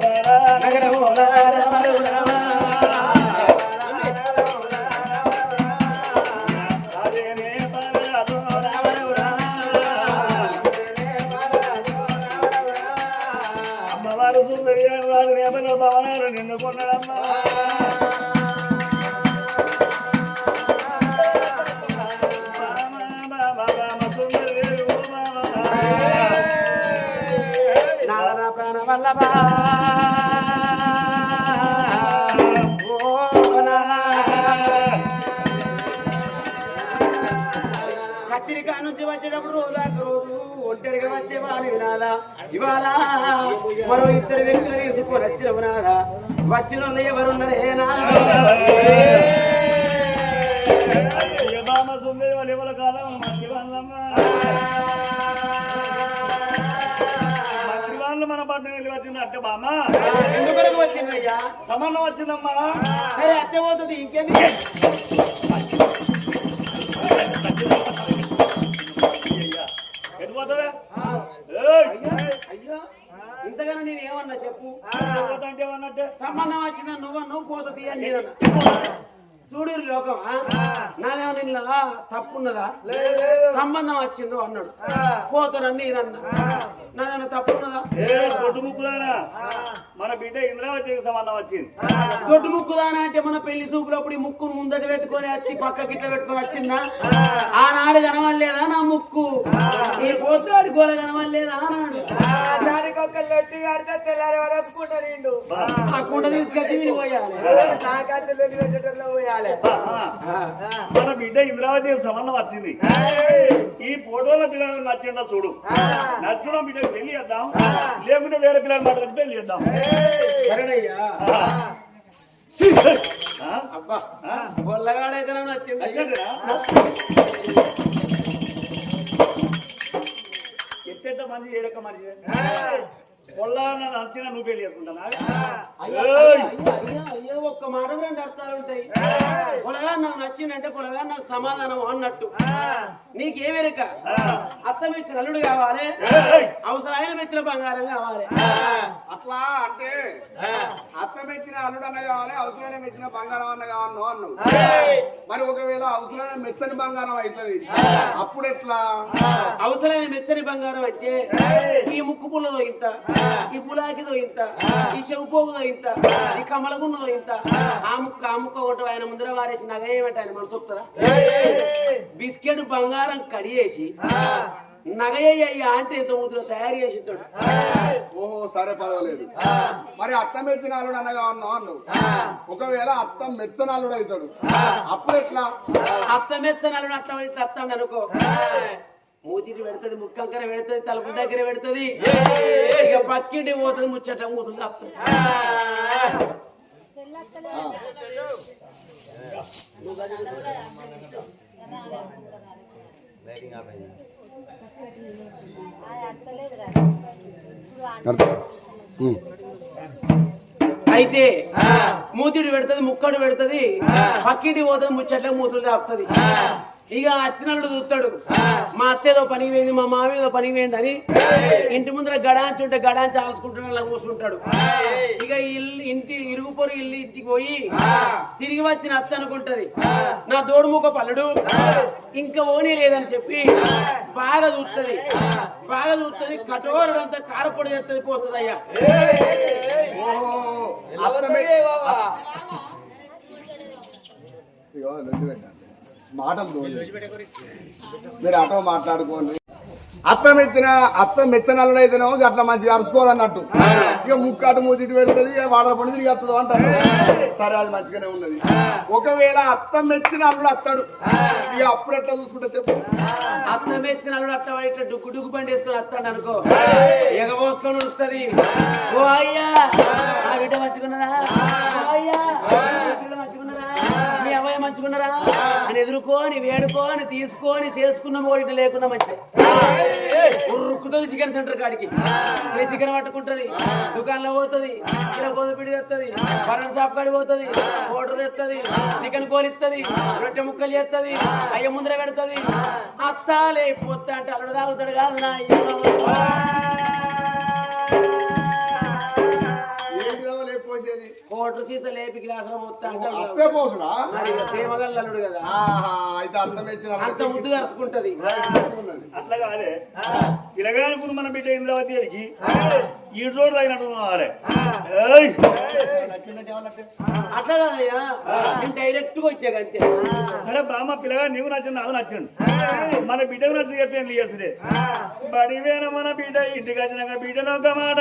Bye-bye. వచ్చేటప్పుడు రోజాకు రోజు ఒంటరిగా వచ్చేవాడు వినాదా ఇవాళ మరో ఇద్దరు వ్యక్తులు తీసుకొని వచ్చిన వినాదా వచ్చిన వాళ్ళు ఎవరున్నారే వాళ్ళు మన పట్ల వెళ్ళి వచ్చింది అంటే బామ్మ ఎందుకు వచ్చిందయ్యా సమానం వచ్చిందమ్మా. సరే అత్తే పోతుంది ఇంకేంది? సంబంధం వచ్చిన నువ్వు నువ్వు పోతుంది అని నేను. చూడు లోకం నాదేమో నిన్న తప్పున్నదా? సంబంధం వచ్చిందో అన్నాడు. పోతానని నేను అన్నా. నాదేమో తప్పున్నదా? ముక్కుదానా మన బిడ్డ ఇంద్రావతికి సంబంధం వచ్చింది. దొడ్డు ముక్కుదానా అంటే మన పెళ్ళి చూపులప్పుడు ఈ ముక్కును ముందట పెట్టుకొని వచ్చి పక్క గిట్ల పెట్టుకొని వచ్చిందా? ఆనాడు కనవలేదా నా ముక్కు? ఈ పోతాడు గోల కనవలేదా అన్నాడు కడితే తెల్లారి వరకు నిండు ఆ తీసుకొచ్చి పెట్టేటట్లో పోయాలి. మన బిడ్డ ఇంద్రావతికి సంబంధం వచ్చింది. ఈ ఫోటోల పిల్లలు నచ్చిండ చూడు. నచ్చిన బిడ్డకు పెళ్ళి చేద్దాం. లేకుంటే వేరే పిల్లలు మాట్లాడి పెళ్ళి చేద్దాం. సరేనయ్యా? అబ్బా? గొల్లగాడైతే నచ్చింది. మంచి ఏడక మంచి పొల్ల నచ్చిన నువ్వు పెళ్ళి చేసుకుంటానా అయ్యో, ఒక్క మాట రెండు అర్థాలు ఉంటాయి. పొలగా నాకు నచ్చిందంటే పొలగా నాకు సమాధానం అన్నట్టు. నీకే వెనుక అత్త మెచ్చిన అల్లుడు కావాలి! అవసరమైన మెచ్చిన బంగారం కావాలి. అట్లా అంటే అత్త మెచ్చిన అల్లుడు అన్న కావాలి అవసరమైన మెచ్చిన బంగారం అన్న కావాలి అన్నావు. మరి ఒకవేళ అవసరమైన మెచ్చని బంగారం అవుతుంది అప్పుడు ఎట్లా? అవసరమైన మెచ్చని బంగారం అంటే ఈ ముక్కు పుల్లదో ఇంత ఈ పులాకిదో ఇంత ఈ చెవుపోగుదో ఇంత ఈ కమలగున్నదో ఇంత ఆ. ముక్క ఆ ముక్క ఒకటి ఆయన ముందర వారేసి నగ ఏమంటే ఆయన మనసు బిస్కెట్ బంగారం కడిగేసి నగయ్య అంటే తయారు ఓహో సరే పర్వాలేదు. మరి అత్త మెచ్చిన అల్లుడు అన్న కావాలి అన్నావు ఒకవేళ అత్త మెచ్చని అల్లుడు అవుతాడు అప్పుడు ఎట్లా? అత్త మెచ్చనలు అట్లా అత్తండి అనుకో. మూతికి పెడుతుంది ముక్కంకర పెడుతుంది తలుపు దగ్గర పెడుతుంది. ఇక పక్కింటి పోతుంది ముచ్చట మూతులు తప్పుతుంది అయితే మూతిడి పెడుతుంది ముక్కడు పెడుతుంది పక్కింటి పోతుంది ముచ్చట్లే మూతులు దాపుతుంది. ఇక అచ్చినప్పుడు చూస్తాడు. మా అత్త ఏదో పనికి పోయింది మా మామ ఏదో పనికి పోయింది అని ఇంటి ముందర గడాంచి ఉంటే గడాంచి ఆల్చుకుంటాడు అలా కూర్చుంటాడు. ఇక ఇల్లు ఇంటి ఇరుగు పొరుగు ఇల్లు ఇంటికి పోయి తిరిగి వచ్చిన అత్త అనుకుంటది నా దోడుముఖ పల్లుడు ఇంకా ఓనీ లేదని చెప్పి బాగా చూస్తుంది బాగా చూస్తుంది కఠోరుడంతా కారపొడి చేస్తుంది పోతుంది అయ్యా లొల్లి పెట్టండి. మాటలు. మీరు అటో మాట్లాడుకోండి. అత్త మెచ్చిన అత్త మెచ్చని అల్లుడు అయితేనేమో అట్లా మంచిగా అరుచుకోవాలన్నట్టు ఇక ముక్కాటు మూతిటి పెడుతుంది వాడల పని తిరిగి వస్తుంది అంటారు. సరే అది మంచిగానే ఉన్నది. ఒకవేళ అత్త మెచ్చిన అల్లుడు అత్తాడు. ఇక అప్పుడు ఎట్లా చూసుకుంటే చెప్పు. అత్త మెచ్చిన అల్లుడు అత్త ఇట్లా డుగ్గు డుగ్గు బండి వేసుకొని వస్తాడు అనుకో. ఎగబోసుకొని వస్తుంది ఓ అయ్యా నా బిడ్డ మంచుకున్నదా మీ అని ఎదుర్కొని వేడుకొని తీసుకొని చేసుకున్న మోడిట లేకున్నా మంచిది. ఉరుక్కుతుంది చికెన్ సెంటర్ కాడికి. ఏ చికెన్ పట్టుకుంటది? దుకాణంలో పోతుంది. ఇలా పొద్దుపిడి తెస్తుంది బరణ్ షాప్ కాడికి పోతుంది. పౌడర్ తెస్తుంది చికెన్ కోలిస్తుంది రొట్టె ముక్కలు చేస్తుంది అయ్య ముందర పెడుతుంది. అత్తాలే పొత్త అంటే అల్లుడు తాగుతాడు కాదు నా మోటార్ సీసా లేపి గ్లాసులో మొత్తం పోసుడా? ప్రేమగల్లడు కదా. అయితే అర్థం అంత ముద్దు కరుచుకుంటది. అట్లా కాదే. పిల్లగానుకుని మన బిడ్డ ఇంద్రావతి ఈ రోజు అయినట్టు ఉన్నారే. ఏయ్! అట్లా కాదయ్యా. నేను డైరెక్ట్గా వచ్చా అంతే. అరే బామ్మ పిల్లగా నీవు నచ్చింది నాకు నచ్చండి. మన బిడ్డకు నచ్చింది చెప్పాను లియసుడే బడివేన మన బిడ్డ ఇంటికి వచ్చినాక బిడ్డను ఒక మాట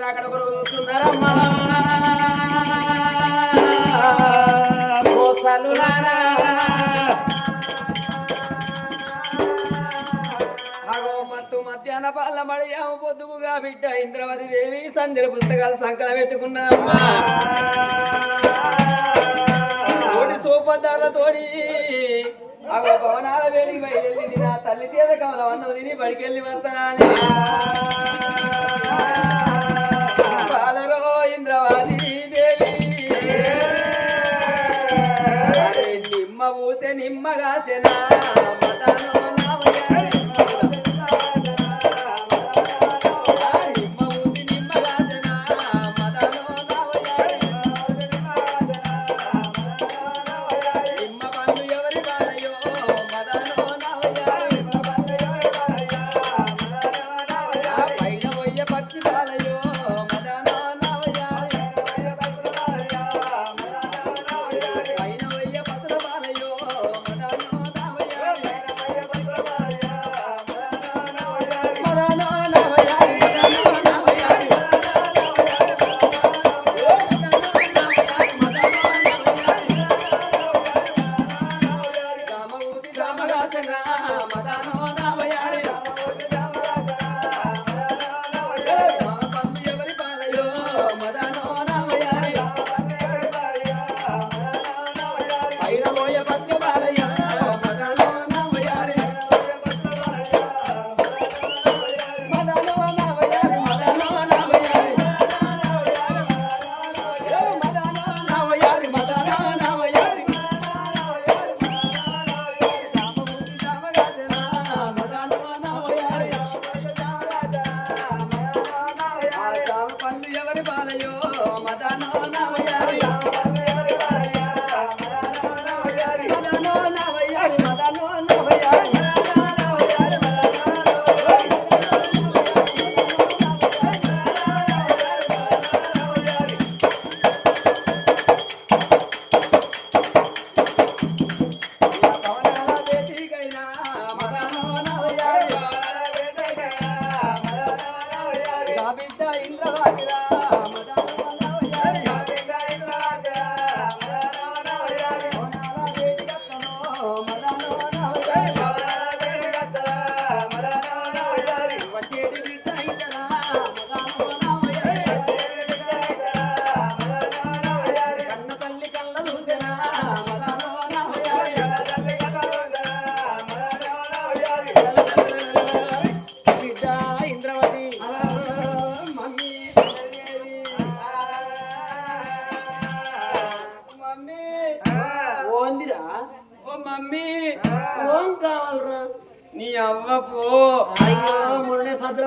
రాకడ ఒక అగో మధ్యాహ్న పాల మడియాము పొద్దుగుగా బిడ్డ ఇంద్రవతి దేవి సంధ్యల పుస్తకాలు సంకల పెట్టుకున్నామ్మా తోడి సోపద్దాలతోడి అగో భవనాల వేడికి వెళ్ళింది నా తల్లి చేత కమలం అన్నం తిని బడికెళ్ళి వస్తానని పాలరో ఇంద్రవతి దేవి నిమ్మ పూసే నిమ్మగాసెనా మదనో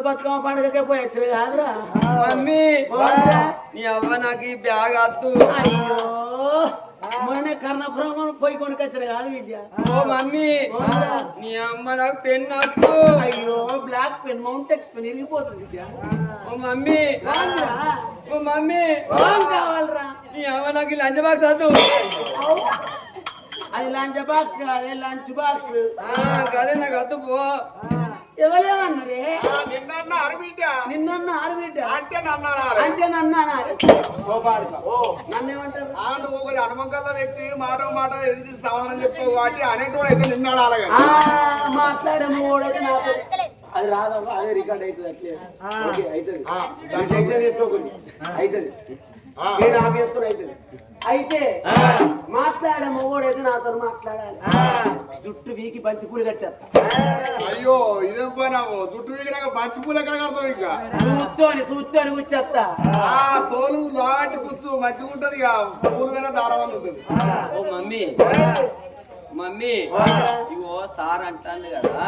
బతుకమ్మ పండుగకే పోయచ్చు కాదురా. మమ్మీ. నీ అవ్వ నాకు ఈ బ్యాగ్ అద్దు అయ్యో మొన్నే కర్ణపురం పోయి కొనుకొచ్చారు కాదు విద్య. ఓ మమ్మీ. నీ అమ్మ నాకు పెన్ అద్దు అయ్యో బ్లాక్ పెన్ మౌంటెక్స్ పెన్ ఇరిగిపోతుంది విద్య. ఓ మమ్మీ. ఓ మమ్మీ. కావాలరా? నీ అవ్వ నాకు లంచ్ బాక్స్ అద్దు అది లంచ్ బాక్స్ కాదే లంచ్ బాక్స్. ఆ, గదే నాకు అద్దు పో. ఎవరేమన్నారే నిన్న అరబిడ్డ నిన్న ఆరుబిడ్డ అంటే నన్న అంటే నన్ను నన్నేమంటారు? హనుమంకల్ల వ్యక్తి మాట మాట ఎదిరి సమాధానం చెప్తావు కాబట్టి అనేటోడు అయితే నిన్నాడు అలాగే ఆ, మాట్లాడే మూడైతే నాతో అది రాదమ్మా అదే రికార్డ్ అవుతుంది అట్లే. ఓకే అవుతుంది. ఆ, దాని టెన్షన్ తీసుకోకండి. అవుతుంది. ఆ. నేను ఆఫ్ చేసుకుని అవుతుంది అయితే మాట్లాడే మొగోడైతే నాతో మాట్లాడాలి. జుట్టు వీకి బంతి పూలు కట్టేస్తా అయ్యో ఇదేం పోయినావు జుట్టు వీగినాక బంతి పూలు ఎక్కడ కడతావు ఇంకా? సూత్తోని సూత్తోని కూర్చేస్తా. ఆ తోలు లాంటి కూర్చు మంచిగా ఉంటది ఇక. పూలు మీద దారం అని ఉంటుంది ఓ మమ్మీ. మమ్మీ. ఇగో సార్ అంటాండు కదా.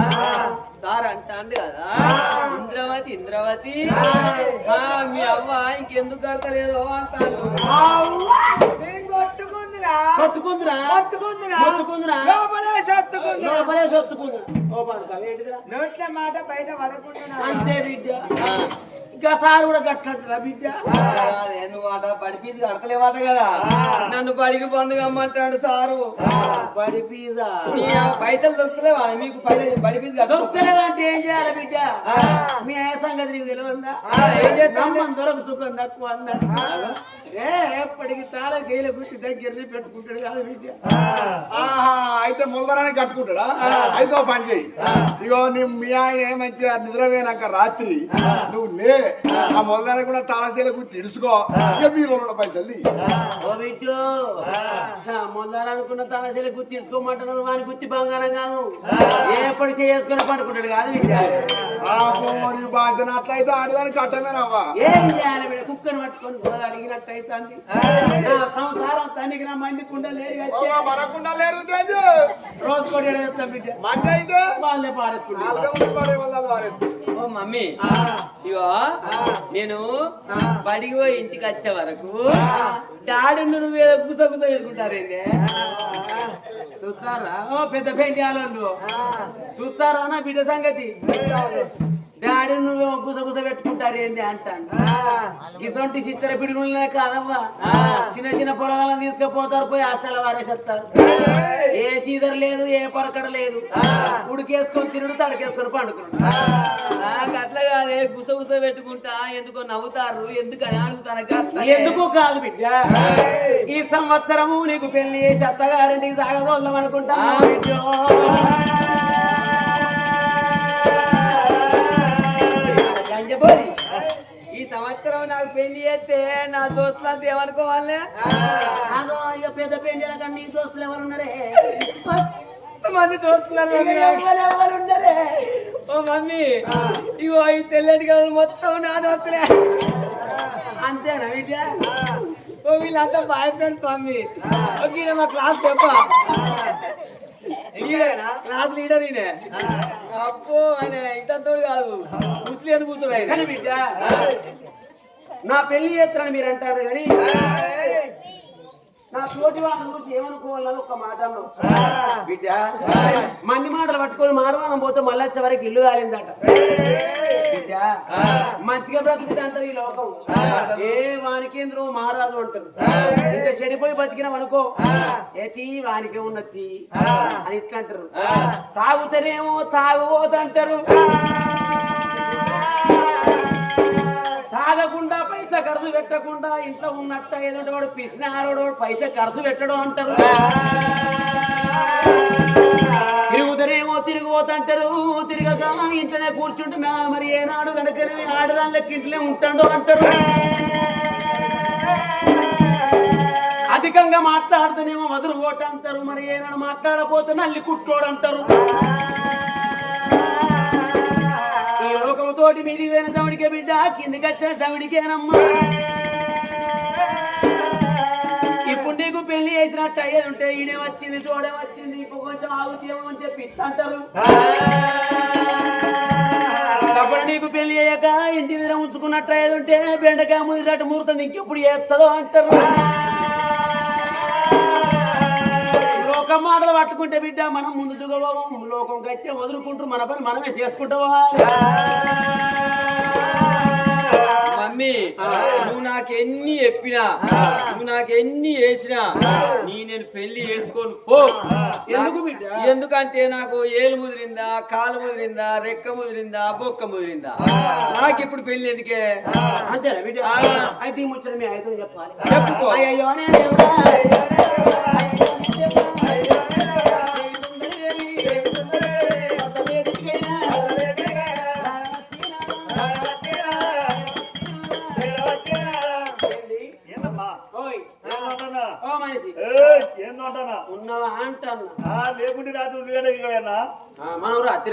సార్ అంటాండు కదా. ఇంద్రవతి ఇంద్రవతి. మీ అవ్వ ఇంకెందుకు కడతలేదు అంటాను కొట్టుకుందిరా కొట్టుకుందిరా? కొట్టుకుందిరా లోపలే సొత్తుకుందిరా? లోపలే సొత్తుకుంది ఓ పడక ఏంటిదిరా? నోట్ల మాట బయట పడకుండా అంతే బిడ్డ ఇంకా సార్ కూడా గట్లంటారా బిడ్డ అదే నువ్వు అట కడతలేవాట కదా. నన్ను బడికి బంధు కమ్మంటాడు సారు. బడి పిజ్జా నీ ఆ పైసలు దొరుకుతలేవా? మీకు పైసలు బడి ఫీజు కట్టు దొరకలేదంటే ఏం చేయాలి బిడ్డ మీ ఏ సంగతి నీకు తెలియదా? ఏం దొరకు సుఖం తక్కువ అన్నాడు ఏ ఎప్పటికి తాళ చేయలే గుర్తి దగ్గరనే కాదు అయితే ముల్దరానికి కట్టుకుంటాడా? అయితే ఓ పని చెయ్యి. ఇగో నీ మీ ఆయన మంచిగా నిద్రపోయినాక రాత్రి నువ్వు లే. ఆ. ముల్దరానికి కూడా తాళశీలకు తిడుచుకో ఇక మీరు ఉన్న పైసలు తీ. ఓ బిడ్డు మొదలు అనుకున్న తాళశీల గుర్తి వాని గుర్తి బంగారం గాను ఎప్పటి చేసుకుని పడుకుంటాడు కాదు నీ బాధ్యత అట్లయితే ఆడదానికి కట్టమేనవ్వా ఏం చేయాలి కుక్కని పట్టుకొని నా సంసారం తండ్రికి నా మంది కుండ లేరు వచ్చే మరకుండా లేరు తేజు. రోజు కూడా చెప్తాం బిడ్డ. మంది అయితే వాళ్ళే పారేసుకుంటారు. ఓ మమ్మీ. ఇగో నేను బడికి పోయి ఇంటికి వచ్చే వరకు డాడీ నువ్వు ఏదో గుస పెట్టుకుంటారేందే చూస్తారా? ఓ పెద్ద పెంటి వాళ్ళు చూస్తారా నా బిడ్డ సంగతి? డాడీ నువ్వు గుస గుస పెట్టుకుంటారు ఏంటి అంటాను. గిసొంటి చిచ్చర పిడుగులనే కాదవ్వా చిన్న చిన్న పొలగాలను తీసుకుపోతారు పోయి అసలు వారేసేస్తారు. ఏ సీదర్ లేదు ఏ పరకడ లేదు. ఉడికేసుకొని తిరుడు తడకేసుకొని పండుకున్నాడు అట్లా కాదే గుస గుస పెట్టుకుంటా ఎందుకో నవ్వుతారు ఎందుకని అడుగుతాను ఎందుకు కాదు బిడ్డ. ఈ సంవత్సరము నీకు పెళ్ళి చేసి అత్తగారింటికి సాగదోళ్ళం అనుకుంటాను ఈ సంవత్సరం నాకు పెళ్ళి చేస్తే నా దోస్తులంతా ఏమనుకోవాలి? అగో ఇక పెద్ద కన్నా నీ దోస్తులు ఎవరు ఉన్నారే? మస్తు మంది దోస్తున్నారు మమ్మీ. నాకు. ఎవరు ఎవరు ఉన్నారే? ఓ మమ్మీ ఇగో ఈ తెల్లటి గలు మొత్తం నా దోస్తులే. అంతేనా బిడ్డ ఓ వీళ్ళంతా బాయ్ ఫ్రెండ్స్ మమ్మీ ఓకే మా క్లాస్ చెప్ప క్లాస్ లీడర్ ఈయన. అప్పో ఆయన ఇంతోడు కాదు. ముస్లిం అని కూతుడు ఆయన. కానీ బిడ్డ నా పెళ్ళి చేస్తానని మీరు అంటారు కానీ నా తోటి వాళ్ళని చూసి ఏమనుకోవాలని ఒక మాట అన్నావు బిడ్డ మంది మాటలు పట్టుకొని మారవానం పోతే మళ్ళీ వచ్చే వరకు ఇల్లు కాలిందట. బిడ్డ మంచిగా బ్రతుకుతుంది అంటారు ఈ లోకం. ఏ వానికేంద్రో మారాదు అంటారు. ఇంత చెడిపోయి బతికినాం అనుకో ఏతి వానికే ఉన్నది అని ఇట్లా అంటారు తాగుతేనేమో తాగుపోతంటారు తాగకుండా పైసా ఖర్చు పెట్టకుండా ఇంట్లో ఉన్నట్ట ఏదంటే వాడు పిసినారోడు పైసా ఖర్చు పెట్టడం అంటారు. తిరుగుతారేమో తిరిగిపోతుంటారు తిరగక ఇంట్లోనే కూర్చుంటున్నా మరి ఏనాడు కనుకనే ఆడదాని లెక్క ఇంట్లోనే ఉంటాడు అంటారు. అధికంగా మాట్లాడితేనేమో వదురు ఓటు అంటారు మరి ఏనాడు మాట్లాడపోతే నల్లి కుట్టోడు అంటారు ఈ లోకముతోటి మీది పోయిన బిడ్డ కిందికి వచ్చిన చవిడికేనమ్మా. చేసినట్టు అయ్యేది ఉంటే ఈడే వచ్చింది తోడే వచ్చింది ఇంకో కొంచెం ఆగుతేమో అని చెప్పి ఇట్లా అంటారు. నీకు పెళ్ళి అయ్యాక ఇంటి దగ్గర ఉంచుకున్నట్టు అయ్యేది ఉంటే బెండకాయ ముదిరట్టు ముహూర్తం ఇంకెప్పుడు చేస్తుందో అంటారు. లోకం మాటలు పట్టుకుంటే బిడ్డ మనం ముందు దిగబోం లోకం కట్టే వదులుకుంటూ మన పని మనమే చేసుకుంటూ మమ్మీ నువ్వు నాకు ఎన్ని చెప్పినా నువ్వు నాకు ఎన్ని చేసినా నీ నేను పెళ్ళి చేసుకోను పో ఎందుకు ఎందుకంటే నాకు ఏలు ముదిరిందా కాలు ముదిరిందా రెక్క ముదిరిందా బొక్క ముదిరిందా నాకు ఇప్పుడు పెళ్ళి ఎందుకే అంతేనా బిడ్డ అయితే మీ చెప్పాలి చెప్పుకో. అయ్యో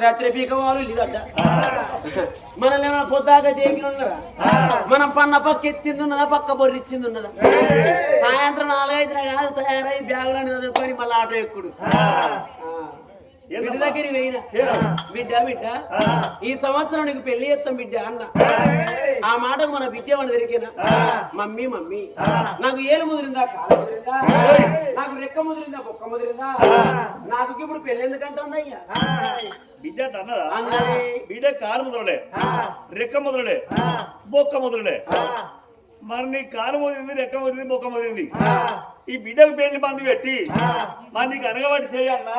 రాత్రి రాత్రి పీక మనల్ని ఏమైనా పొద్దాక దేకి ఉన్నదా? మనం పన్న పక్క ఎత్తింది ఉన్నదా? పక్క బొర్రిచ్చింది ఉన్నదా? సాయంత్రం నాలుగైదు కాదు తయారై బ్యాగులను చదువుకొని మళ్ళీ ఆటో ఎక్కుడు. బిడ్డ దగ్గర పోయినా? బిడ్డ బిడ్డ ఈ సంవత్సరం నీకు పెళ్ళి చేస్తాం బిడ్డ అన్న. ఆ. మాటకు మన బిడ్డ మన దొరికినా? Mummy mummy. నాకు ఏలు ముదిరిందా? కాలు ముదిరిందా? నాకు రెక్క ముదిరిందా? బొక్క ముదిరిందా? నాకు ఇప్పుడు పెళ్ళి ఎందుకంటే ఉందయ్యా బిడ్డ అన్నదా? బిడ్డ కాలు మొదలడే రెక్క మొదలడే బొక్క మొదలడే మరి నీ కాలు మొదలింది రెక్క మొదలింది బొక్క మొదలింది ఈ బిడ్డకు పెళ్ళి మంది పెట్టి మరి నీకు అనగబట్టి చేయన్నా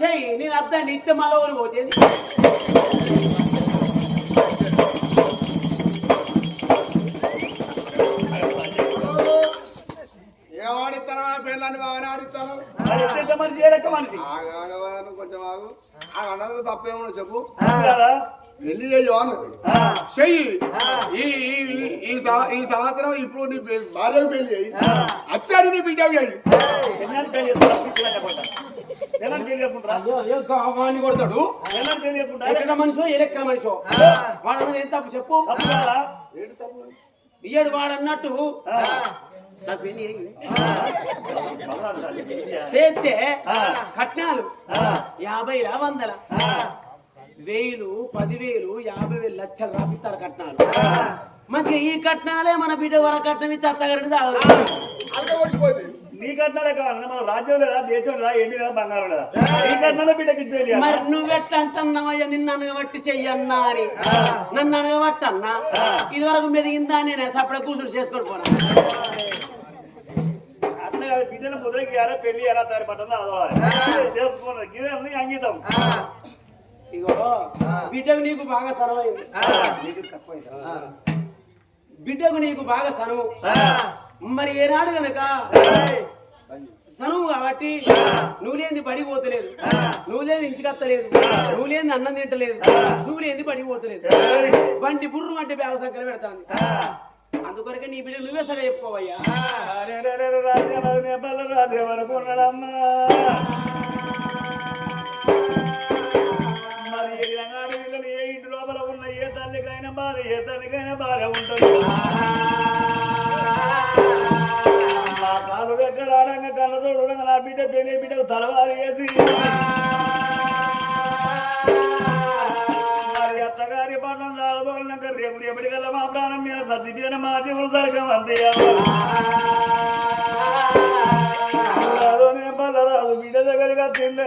చెయ్యి నేను అద్దా నిత్యం మళ్ళీ ఊరు పోతేది? కొంచెం తప్పేమో చెప్పు. కాదా? పెళ్ళి చెయ్యు అన్నది చెయ్యి. ఈ ఈ- ఈ- ఈ సంవ- ఈ సంవత్సరం ఇప్పుడు నీ భార్యకు పెళ్ళి చెయ్యి అచ్చాడు నీ బిడ్డకు చెయ్యి ఎన్నాళ్ళు పెళ్ళి కొడతాడు. చేసుకుంటారా? ఎక్కడ మనిషో మనిషో? వాడు ఏం తప్పు చెప్పు? ఇయ్యాడు వాడు అన్నట్టు నా పెళ్ళి అయ్యింది. చేస్తే కట్నాలు. యాభైలా వందల. వేలు పదివేలు యాభై వేలు లక్షలు రాపిస్తారు కట్నాలు. మంచిగా ఈ కట్నాలే మన బిడ్డ వర కట్నం ఇచ్చి అత్తగారిని తాగదు నీ కట్నాలే కావాలి మన రాజ్యం లేదా దేశం లేదా ఎండి లేదా బంగారం లేదా? ఈ కట్నాలే బిడ్డకి. మరి నువ్వెట్లా అంటున్నావయ్యా నిన్ను అనగబట్టి చెయ్యన్నా అని. నన్ను అనగబట్టి అన్నా? ఇది వరకు మెదిగిందా నేను సపడ కూసుడు చేసుకొని పోనా? కాదు, బిడ్డను మొదలకి ఎలా పెళ్ళి ఎలా తయారు పట్టిందో అదవాలి అంగీతం. ఇగో బిడ్డకు నీకు బాగా తక్కువైంది. బిడ్డకు నీకు బాగా సనువు మరి ఏనాడు గనక? సనువు కాబట్టి నువ్వు లేని బడి పోతలేదు నువ్వు లేని ఇంటికి వస్తలేదు నువ్వు లేని అన్నం తింటలేదు. నువ్వు లేని బడి పోతలేదు వంటి బుర్రు అంటే వ్యవసాయం పెడతాను అందుకొరకే నీ బిడ్డ నువ్వే సరే చెప్పుకోవయ్యా. మరి ఏ ఏ ఇంటి లోపల ఉన్న ఏ తల్లికైనా బాధ ఏ తల్లికైనా బాధ ఉంటుంది. కాలు దగ్గర ఆడంగా కళ్ళతోడు నా బిడ్డ పెళ్ళి బిడ్డకు తలవారి వేసి అత్తగారి పట్టణం రాగదోళ్ళక రేపు రేపటి కల్లా మా ప్రాణం మీద మా జీవులు సరిగ్గా బిడ్డ దగ్గరగా తిండే